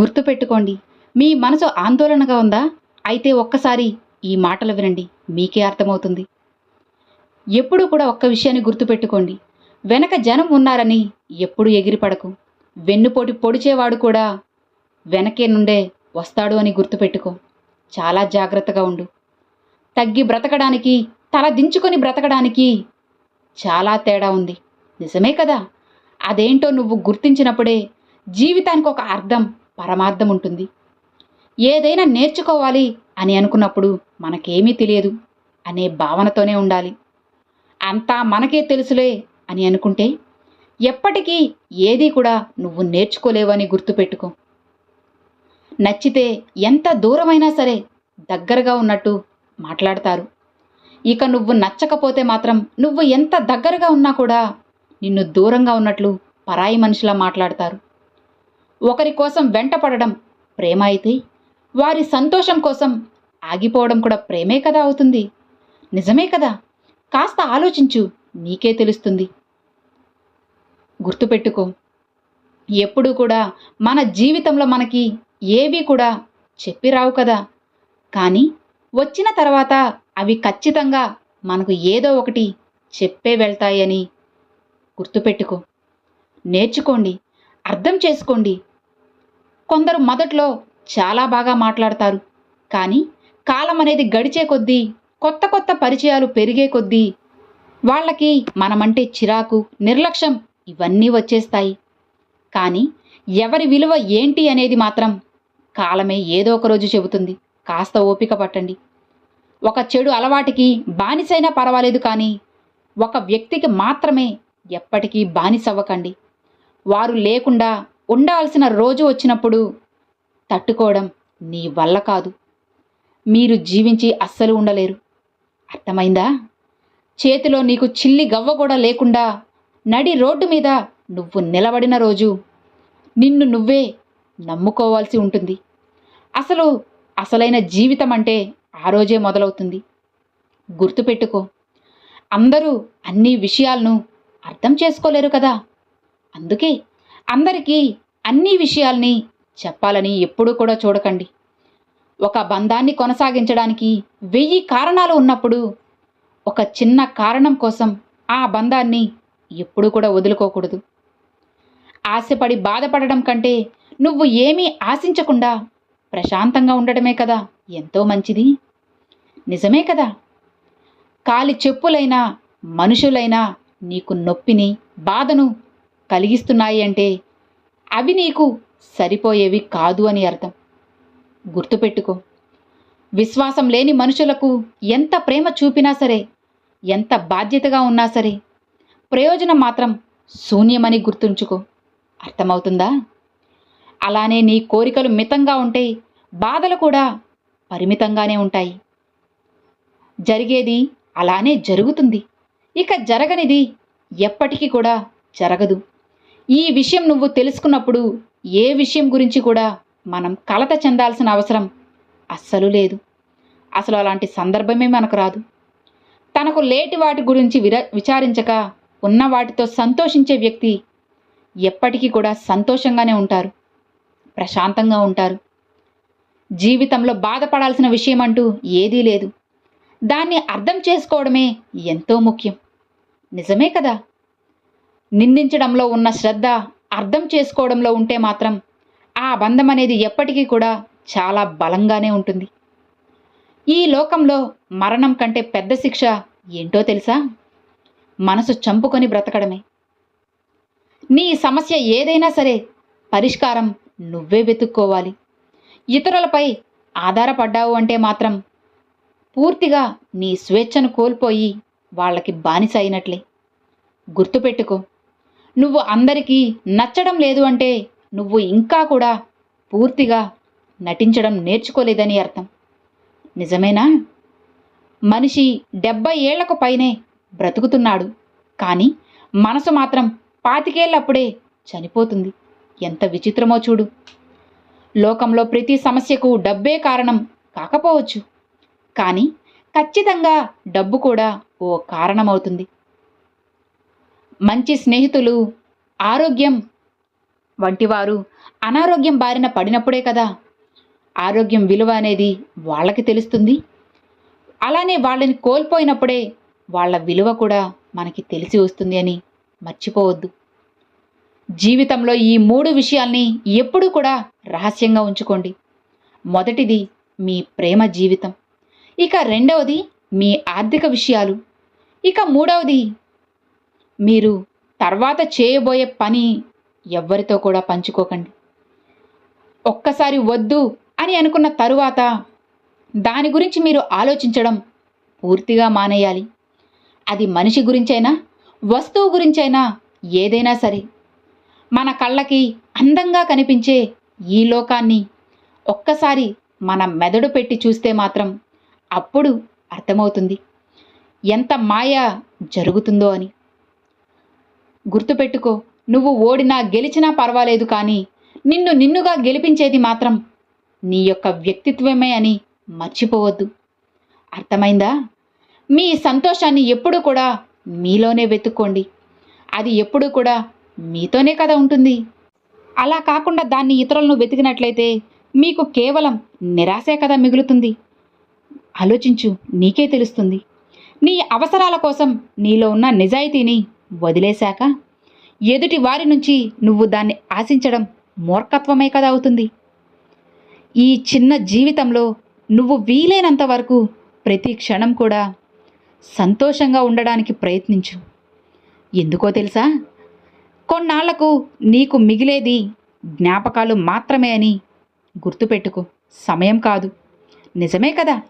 గుర్తుపెట్టుకోండి. మీ మనసు ఆందోళనగా ఉందా? అయితే ఒక్కసారి ఈ మాటలు వినండి. మీకే అర్థమవుతుంది. ఎప్పుడూ కూడా ఒక్క విషయాన్ని గుర్తుపెట్టుకోండి. వెనక జనం ఉన్నారని ఎప్పుడు ఎగిరిపడకు. వెన్నుపోటి పొడిచేవాడు కూడా వెనకే నుండే వస్తాడు అని గుర్తుపెట్టుకో. చాలా జాగ్రత్తగా ఉండు. తగ్గి బ్రతకడానికి తల దించుకొని బ్రతకడానికి చాలా తేడా ఉంది. నిజమే కదా? అదేంటో నువ్వు గుర్తించినప్పుడే జీవితానికి ఒక అర్థం పరమార్థం ఉంటుంది. ఏదైనా నేర్చుకోవాలి అని అనుకున్నప్పుడు మనకేమీ తెలియదు అనే భావనతోనే ఉండాలి. అంతా మనకే తెలుసులే అని అనుకుంటే ఎప్పటికీ ఏది కూడా నువ్వు నేర్చుకోలేవని గుర్తుపెట్టుకో. నచ్చితే ఎంత దూరమైనా సరే దగ్గరగా ఉన్నట్టు మాట్లాడతారు. ఇక నువ్వు నచ్చకపోతే మాత్రం నువ్వు ఎంత దగ్గరగా ఉన్నా కూడా నిన్ను దూరంగా ఉన్నట్లు పరాయి మనిషిలా మాట్లాడతారు. ఒకరి కోసం వెంటపడడం ప్రేమ అయితే వారి సంతోషం కోసం ఆగిపోవడం కూడా ప్రేమే కదా అవుతుంది. నిజమే కదా? కాస్త ఆలోచించు నీకే తెలుస్తుంది. గుర్తుపెట్టుకో ఎప్పుడూ కూడా మన జీవితంలో మనకి ఏవి కూడా చెప్పి రావు కదా. కానీ వచ్చిన తర్వాత అవి ఖచ్చితంగా మనకు ఏదో ఒకటి చెప్పే వెళ్తాయని గుర్తుపెట్టుకో. నేర్చుకోండి అర్థం చేసుకోండి కొందరు మొదట్లో చాలా బాగా మాట్లాడతారు. కానీ కాలం అనేది గడిచే కొద్దీ కొత్త కొత్త పరిచయాలు పెరిగే కొద్దీ వాళ్ళకి మనమంటే చిరాకు నిర్లక్ష్యం ఇవన్నీ వచ్చేస్తాయి. కానీ ఎవరి విలువ ఏంటి అనేది మాత్రం కాలమే ఏదో ఒక రోజు చెబుతుంది. కాస్త ఓపిక పట్టండి. ఒక చెడు అలవాటికి బానిసైనా పర్వాలేదు కానీ ఒక వ్యక్తికి మాత్రమే ఎప్పటికీ బానిసవ్వకండి. వారు లేకుండా ఉండాల్సిన రోజు వచ్చినప్పుడు తట్టుకోవడం నీ వల్ల కాదు. మీరు జీవించి అస్సలు ఉండలేరు. అర్థమైందా? చేతిలో నీకు చిల్లి గవ్వ కూడా లేకుండా నడి రోడ్డు మీద నువ్వు నిలబడిన రోజు నిన్ను నువ్వే నమ్ముకోవాల్సి ఉంటుంది. అసలు అసలైన జీవితం అంటే ఆ రోజే మొదలవుతుంది. గుర్తుపెట్టుకో అందరూ అన్ని విషయాలను అర్థం చేసుకోలేరు కదా. అందుకే అందరికీ అన్ని విషయాల్ని చెప్పాలని ఎప్పుడూ కూడా చూడకండి. ఒక బంధాన్ని కొనసాగించడానికి వెయ్యి కారణాలు ఉన్నప్పుడు ఒక చిన్న కారణం కోసం ఆ బంధాన్ని ఎప్పుడూ కూడా వదులుకోకూడదు. ఆశపడి బాధపడడం కంటే నువ్వు ఏమీ ఆశించకుండా ప్రశాంతంగా ఉండటమే కదా ఎంతో మంచిది. నిజమే కదా? కాలి చెప్పులైనా మనుషులైనా నీకు నొప్పిని బాధను కలిగిస్తున్నాయి అంటే అవి నీకు సరిపోయేవి కాదు అని అర్థం. గుర్తుపెట్టుకో. విశ్వాసం లేని మనుషులకు ఎంత ప్రేమ చూపినా సరే ఎంత బాధ్యతగా ఉన్నా సరే ప్రయోజనం మాత్రం శూన్యమని గుర్తుంచుకో. అర్థమవుతుందా? అలానే నీ కోరికలు మితంగా ఉంటే బాధలు కూడా పరిమితంగానే ఉంటాయి. జరిగేది అలానే జరుగుతుంది. ఇక జరగనిది ఎప్పటికీ కూడా జరగదు. ఈ విషయం నువ్వు తెలుసుకున్నప్పుడు ఏ విషయం గురించి కూడా మనం కలత చెందాల్సిన అవసరం అస్సలు లేదు. అసలు అలాంటి సందర్భమే మనకు రాదు. తనకు లేటి వాటి గురించి విర విచారించక ఉన్న వాటితో సంతోషించే వ్యక్తి ఎప్పటికీ కూడా సంతోషంగానే ఉంటారు. ప్రశాంతంగా ఉంటారు. జీవితంలో బాధపడాల్సిన విషయం అంటూ ఏదీ లేదు. దాన్ని అర్థం చేసుకోవడమే ఎంతో ముఖ్యం. నిజమే కదా? నిందించడంలో ఉన్న శ్రద్ధ అర్థం చేసుకోవడంలో ఉంటే మాత్రం ఆ బంధం అనేది ఎప్పటికీ కూడా చాలా బలంగానే ఉంటుంది. ఈ లోకంలో మరణం కంటే పెద్ద శిక్ష ఏంటో తెలుసా? మనసు చంపుకొని బ్రతకడమే. నీ సమస్య ఏదైనా సరే పరిష్కారం నువ్వే వెతుక్కోవాలి. ఇతరులపై ఆధారపడ్డావు అంటే మాత్రం పూర్తిగా నీ స్వేచ్ఛను కోల్పోయి వాళ్ళకి బానిస అయినట్లే. గుర్తుపెట్టుకో నువ్వు అందరికీ నచ్చడం లేదు అంటే నువ్వు ఇంకా కూడా పూర్తిగా నటించడం నేర్చుకోలేదని అర్థం. నిజమేనా? మనిషి డెబ్బై ఏళ్ళకు పైనే బ్రతుకుతున్నాడు. కానీ మనసు మాత్రం పాతికేళ్ళప్పుడే చనిపోతుంది. ఎంత విచిత్రమో చూడు. లోకంలో ప్రతి సమస్యకు డబ్బే కారణం కాకపోవచ్చు. కానీ ఖచ్చితంగా డబ్బు కూడా ఓ కారణమవుతుంది. మంచి స్నేహితులు ఆరోగ్యం వంటి వారు అనారోగ్యం బారిన పడినప్పుడే కదా. ఆరోగ్యం విలువ అనేది వాళ్ళకి తెలుస్తుంది. అలానే వాళ్ళని కోల్పోయినప్పుడే వాళ్ళ విలువ కూడా మనకి తెలిసి వస్తుంది అని మర్చిపోవద్దు. జీవితంలో ఈ మూడు విషయాల్ని ఎప్పుడూ కూడా రహస్యంగా ఉంచుకోండి. మొదటిది మీ ప్రేమ జీవితం. ఇక రెండవది మీ ఆర్థిక విషయాలు. ఇక మూడవది మీరు తర్వాత చేయబోయే పని ఎవ్వరితో కూడా పంచుకోకండి. ఒక్కసారి వద్దు అని అనుకున్న తరువాత దాని గురించి మీరు ఆలోచించడం పూర్తిగా మానేయాలి. అది మనిషి గురించైనా వస్తువు గురించైనా ఏదైనా సరే మన కళ్ళకి అందంగా కనిపించే ఈ లోకాన్ని ఒక్కసారి మన మెదడు పెట్టి చూస్తే మాత్రం అప్పుడు అర్థమవుతుంది. ఎంత మాయ జరుగుతుందో అని. గుర్తుపెట్టుకో నువ్వు ఓడినా గెలిచినా పర్వాలేదు కానీ నిన్ను నిన్నుగా గెలిపించేది మాత్రం నీ యొక్క వ్యక్తిత్వమే అని మర్చిపోవద్దు. అర్థమైందా? మీ సంతోషాన్ని ఎప్పుడూ కూడా మీలోనే వెతుక్కోండి. అది ఎప్పుడూ కూడా మీతోనే కదా ఉంటుంది. అలా కాకుండా దాన్ని ఇతరులను వెతికినట్లయితే మీకు కేవలం నిరాశే కదా మిగులుతుంది. ఆలోచించు నీకే తెలుస్తుంది. నీ అవసరాల కోసం నీలో ఉన్న నిజాయితీని వదిలేశాక? ఎదుటి వారి నుంచి నువ్వు దాన్ని ఆశించడం మూర్ఖత్వమే కదా అవుతుంది. ఈ చిన్న జీవితంలో నువ్వు వీలైనంత వరకు ప్రతి క్షణం కూడా సంతోషంగా ఉండడానికి ప్రయత్నించు. ఎందుకో తెలుసా? కొన్నాళ్ళకు నీకు మిగిలేది జ్ఞాపకాలు మాత్రమే అని గుర్తుపెట్టుకో. సమయం కాదు. నిజమే కదా?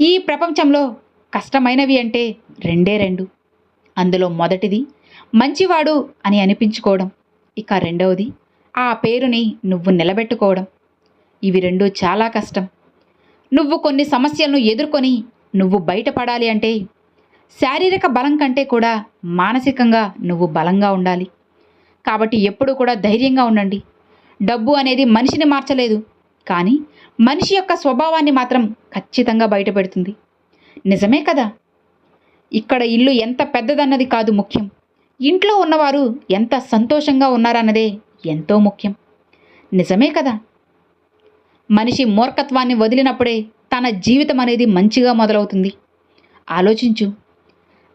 ఈ ప్రపంచంలో కష్టమైనవి అంటే రెండే రెండు. అందులో మొదటిది మంచివాడు అని అనిపించుకోవడం. ఇక రెండవది ఆ పేరుని నువ్వు నిలబెట్టుకోవడం. ఇవి రెండు చాలా కష్టం. నువ్వు కొన్ని సమస్యలను ఎదుర్కొని నువ్వు బయటపడాలి అంటే శారీరక బలం కంటే కూడా మానసికంగా నువ్వు బలంగా ఉండాలి. కాబట్టి ఎప్పుడూ కూడా ధైర్యంగా ఉండండి. డబ్బు అనేది మనిషిని మార్చలేదు కానీ మనిషి యొక్క స్వభావాన్ని మాత్రం ఖచ్చితంగా బయటపెడుతుంది. నిజమే కదా? ఇక్కడ ఇల్లు ఎంత పెద్దదన్నది కాదు ముఖ్యం. ఇంట్లో ఉన్నవారు ఎంత సంతోషంగా ఉన్నారన్నదే ఎంతో ముఖ్యం. నిజమే కదా? మనిషి మూర్ఖత్వాన్ని వదిలినప్పుడే తన జీవితం అనేది మంచిగా మొదలవుతుంది. ఆలోచించు.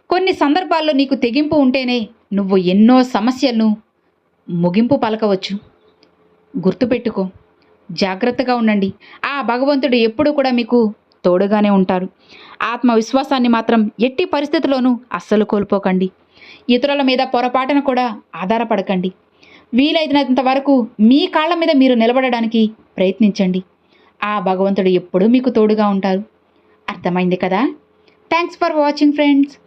కొన్ని సందర్భాల్లో నీకు తెగింపు ఉంటేనే నువ్వు ఎన్నో సమస్యలను ముగింపు పలకవచ్చు. గుర్తుపెట్టుకో. జాగ్రత్తగా ఉండండి. ఆ భగవంతుడు ఎప్పుడూ కూడా మీకు తోడుగానే ఉంటారు. ఆత్మవిశ్వాసాన్ని మాత్రం ఎట్టి పరిస్థితుల్లోనూ అస్సలు కోల్పోకండి. ఇతరుల మీద పొరపాటున కూడా ఆధారపడకండి. వీలైనంత వరకు మీ కాళ్ళ మీద మీరు నిలబడడానికి ప్రయత్నించండి. ఆ భగవంతుడు ఎప్పుడూ మీకు తోడుగా ఉంటారు. అర్థమైంది కదా? Thanks for watching friends